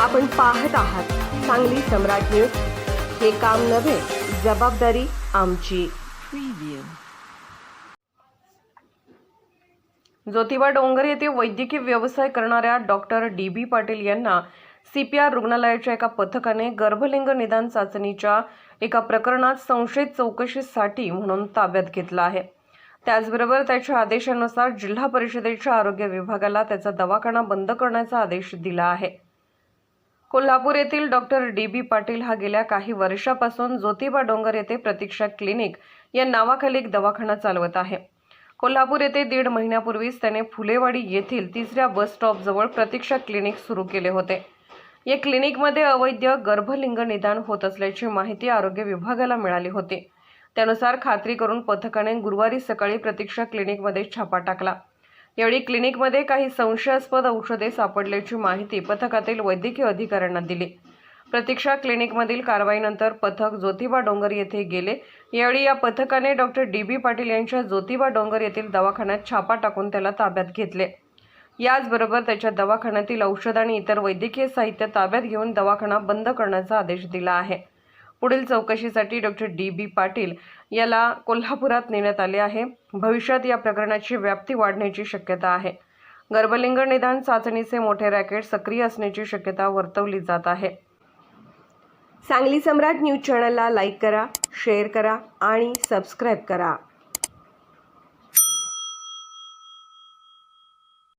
आपण पाहत आहात सांगली सम्राट न्यूज. हे काम नव्हे जबाबदारी आमची. ज्योतिबा डोंगर येथे वैद्यकीय व्यवसाय करणाऱ्या डॉक्टर डी बी पाटील यांना सीपीआर रुग्णालयाच्या एका पथकाने गर्भलिंग निदान चाचणीच्या एका प्रकरणात संशयित चौकशीसाठी म्हणून ताब्यात घेतलं आहे. त्याचबरोबर त्याच्या आदेशानुसार जिल्हा परिषदेच्या आरोग्य विभागाला त्याचा दवाखाना बंद करण्याचा आदेश दिला आहे. कोल्हापूर येथील डॉक्टर डी बी पाटील हा गेल्या काही वर्षापासून ज्योतिबा डोंगर येथे प्रतीक्षा क्लिनिक या नावाखाली एक दवाखाना चालवत आहे. कोल्हापूर येथे दीड महिन्यापूर्वीच त्याने फुलेवाडी येथील तिसऱ्या बस स्टॉपजवळ प्रतीक्षा क्लिनिक सुरू केले होते. या क्लिनिकमध्ये अवैध गर्भलिंग निदान होत असल्याची माहिती आरोग्य विभागाला मिळाली होती. त्यानुसार खात्री करून पथकाने गुरुवारी सकाळी प्रतीक्षा क्लिनिकमध्ये छापा टाकला. यावेळी क्लिनिकमध्ये काही संशयास्पद औषधे सापडल्याची माहिती पथकातील वैद्यकीय अधिकाऱ्यांना दिली. प्रतीक्षा क्लिनिकमधील कारवाईनंतर पथक ज्योतिबा डोंगर येथे गेले. यावेळी या पथकाने डॉक्टर डी बी पाटील यांच्या ज्योतिबा डोंगर येथील दवाखान्यात छापा टाकून त्याला ताब्यात घेतले. याचबरोबर त्याच्या दवाखान्यातील औषध आणि इतर वैद्यकीय साहित्य ताब्यात घेऊन दवाखाना बंद करण्याचा आदेश दिला आहे. पुढील चौकशीसाठी डॉक्टर डी बी पाटील याला कोल्हापुरात नेण्यात आले आहे. भविष्यात या प्रकरणाची व्याप्ती वाढण्याची शक्यता आहे. गर्भलिंग निदान चाचणीचे मोठे रॅकेट सक्रिय असण्याची शक्यता वर्तवली जात आहे. सांगली सम्राट न्यूज चॅनलला लाईक करा शेअर करा आणि सबस्क्राईब करा.